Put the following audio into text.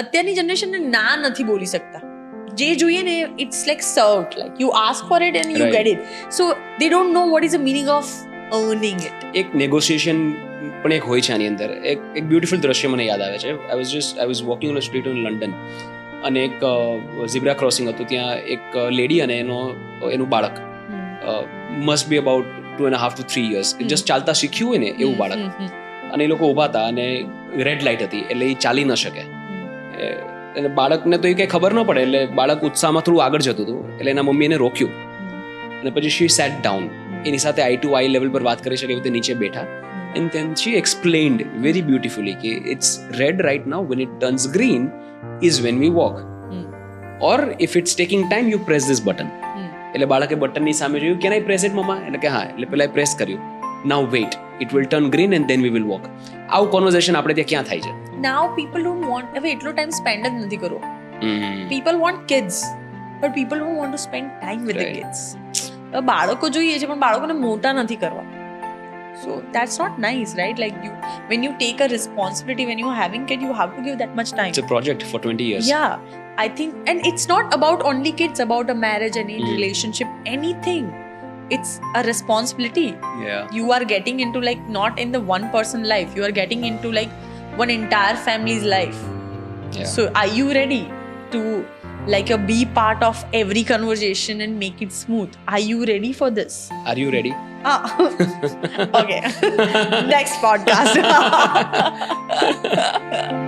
અત્યારની જનરેશનને ના નથી બોલી શકતા જે જોઈએ ને it's like sort like you ask for it and you get it so they don't know what is a meaning of earning it એક નેગોશિએશન પણ એક હોય છે આની અંદર એક એક બ્યુટિફુલ દ્રશ્ય મને યાદ આવે છે I was just I was walking on street in London અને એક ઝીબ્રા ક્રોસિંગ હતું ત્યાં એક લેડી અને એનો એનું બાળક must be about two and half two three years just ચાલતા શીખ્યું હોય ને એવું બાળક અને એ લોકો ઊભા હતા અને રેડ લાઇટ હતી એટલે એ ચાલી ન શકે એટલે બાળકને તો એ કંઈ ખબર ન પડે એટલે બાળક ઉત્સાહમાં થોડું આગળ જતું હતું એટલે એના મમ્મી એને રોક્યું અને પછી શી સેટ ડાઉન એની સાથે આઈ ટુ આઈ લેવલ પર વાત કરી શકે એવી રીતે નીચે બેઠા એન્ડ તેમ શી એક્સપ્લેન્ડ વેરી બ્યુટિફુલી કે it's red right now when it turns green is when we walk or if it's taking time you press this button એટલે બાળકે બટનની સામે જોયું કેન આઈ પ્રેસ ઇટ મમ્મા એટલે કે હા એટલે પેલા પ્રેસ કર્યું now wait it will turn green and then we will walk આવું કોન્વર્ઝેશન આપણે ત્યાં ક્યાં થાય છે નાઉ પીપલ ડોન્ટ વોન્ટ હવે એટલો ટાઈમ સ્પેન્ડ જ નથી કરવો people want kids but people don't want to spend time with the kids બાળકો જોઈએ છે પણ બાળકોને મોટા નથી કરવા so that's not nice right like you when you take a responsibility when you're having kid you have to give that much time it's a project for 20 years yeah i think and it's not about only kids about a marriage any mm. relationship anything it's a responsibility yeah you are getting into like not in the one person life you are getting into like one entire family's life yeah. so are you ready to like a be part of every conversation and make it smooth are you ready for this are you ready ah. okay next podcast